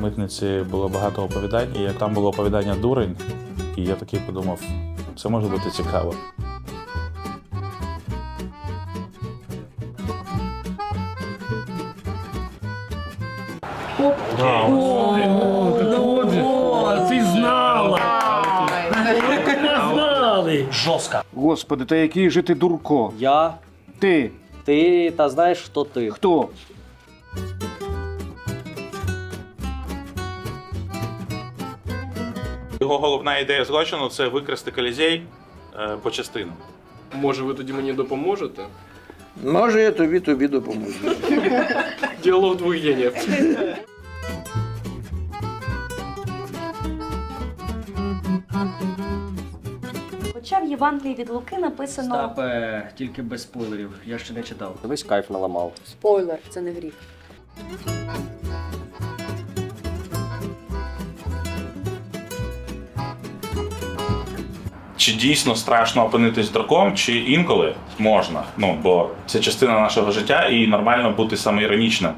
митниці було багато оповідань, і як там було оповідання дурень, і я такий подумав, це може бути цікаво. О, ти знала! Знали! Жорстко. Господи, та який же ти дурко? Я, Ти ти та знаєш, хто ти. хто? Його головна ідея злочину це викрасти колізей е, по частинам. Може, ви тоді мені допоможете? Може, я тобі тобі допоможу. Діалог двох генів. Хоча в Євангелії від Луки написано Стапе, тільки без спойлерів, я ще не читав. Весь кайф наламав. Спойлер, це не гріх. Чи дійсно страшно опинитись драком, чи інколи можна? Ну бо це частина нашого життя, і нормально бути самоіронічним.